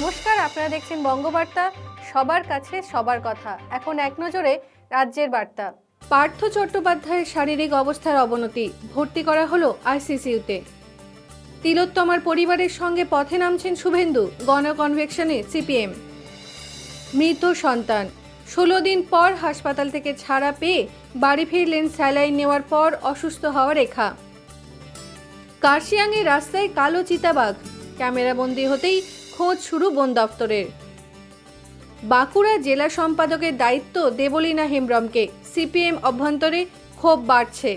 নমস্কার, আপনারা দেখছেন বঙ্গবার্তা। সবার কাছে সবার কথা। এখন এক নজরে রাজ্যের বার্তা। পার্থ চট্টোপাধ্যায়ের শারীরিক অবস্থার অবনতি। ভর্তি করা হলো আইসিসিউতে। তিলোত্তমার পরিবারের সঙ্গে পথে নামছেন শুভেন্দু গণকনভেকশনে সিপিএম। মৃত সন্তান। ষোলো দিন পর হাসপাতাল থেকে ছাড়া পেয়ে বাড়ি ফিরলেন স্যালাইন নেওয়ার পর অসুস্থ হওয়া রেখা। কার্শিয়াংয়ে রাস্তায় কালো চিতাবাঘ। ক্যামেরাবন্দি হতেই খোঁজ শুরু বন দপ্তরের। বাঁকুড়া জেলা সম্পাদকের দায়িত্ব দেবলীনা হেমব্রমকে। সিপিএম অভ্যন্তরে ক্ষোভ বাড়ছে।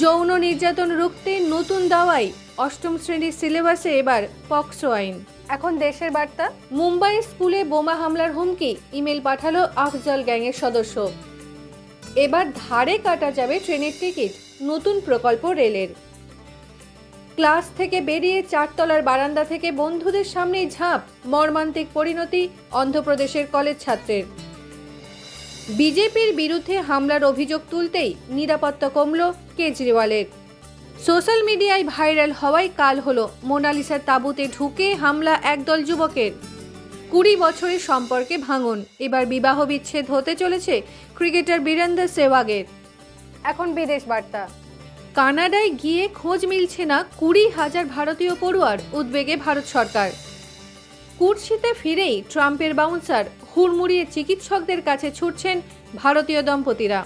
যৌন নির্যাতন রুখতে নতুন দাওয়াই। অষ্টম শ্রেণির সিলেবাসে এবার পক্সো আইন। এখন দেশের বার্তা, মুম্বাই স্কুলে বোমা হামলার হুমকি, ইমেল পাঠালো আফজল গ্যাংয়ের সদস্য। এবার ধারে কাটা যাবে ট্রেনের টিকিট, নতুন প্রকল্প রেলের। ক্লাস থেকে বেরিয়ে চারতলার বারান্দা থেকে বন্ধুদের সামনেই ঝাঁপ, মর্মান্তিক পরিণতি অন্ধ্রপ্রদেশের কলেজ ছাত্রের। বিজেপির বিরুদ্ধে হামলার অভিযোগ তুলতেই নিরাপত্তা কমল কেজরিওয়ালের। সোশ্যাল মিডিয়ায় ভাইরাল হওয়ায় কাল হলো মোনালিসার তাঁবুতে ঢুকে হামলা একদল যুবকের। কুড়ি বছরের সম্পর্কে ভাঙন, এবার বিবাহ বিচ্ছেদ হতে চলেছে ক্রিকেটার বীরেন্দ্র সেওয়াগের এখন বিদেশ বার্তা। কানাডায় গিয়ে খোঁজ মিলছে না কুড়ি হাজার ভারতীয় পড়ুয়ার উদ্বেগে ভারত সরকার। কুর্সিতে ফিরেই ট্রাম্পের বাউন্সার, হুড়মুড়িয়ে চিকিৎসকদের কাছে ছুটছেন ভারতীয় দম্পতিরা।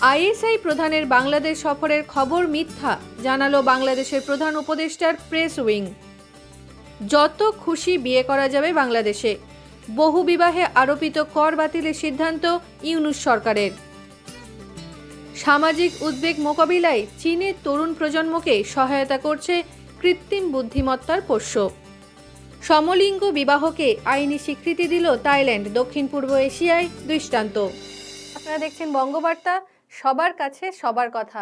আইএসআই প্রধানের বাংলাদেশ সফরের খবর মিথ্যা, জানালো বাংলাদেশের প্রধান উপদেষ্টার প্রেস উইং। যত খুশি বিয়ে করা যাবে বাংলাদেশে। বহু বিবাহে আরোপিত কর বাতিলের সিদ্ধান্ত ইউনুস সরকারের। সামাজিক উদ্বেগ মোকাবিলায় চীনের তরুণ প্রজন্মকে সহায়তা করছে কৃত্রিম বুদ্ধিমত্তার পোষ্য। সমলিঙ্গ বিবাহকে আইনি স্বীকৃতি দিল তাইল্যান্ড দক্ষিণ পূর্ব এশিয়ায় দৃষ্টান্ত। আপনারা দেখছেন বঙ্গবার্তা, সবার কাছে সবার কথা।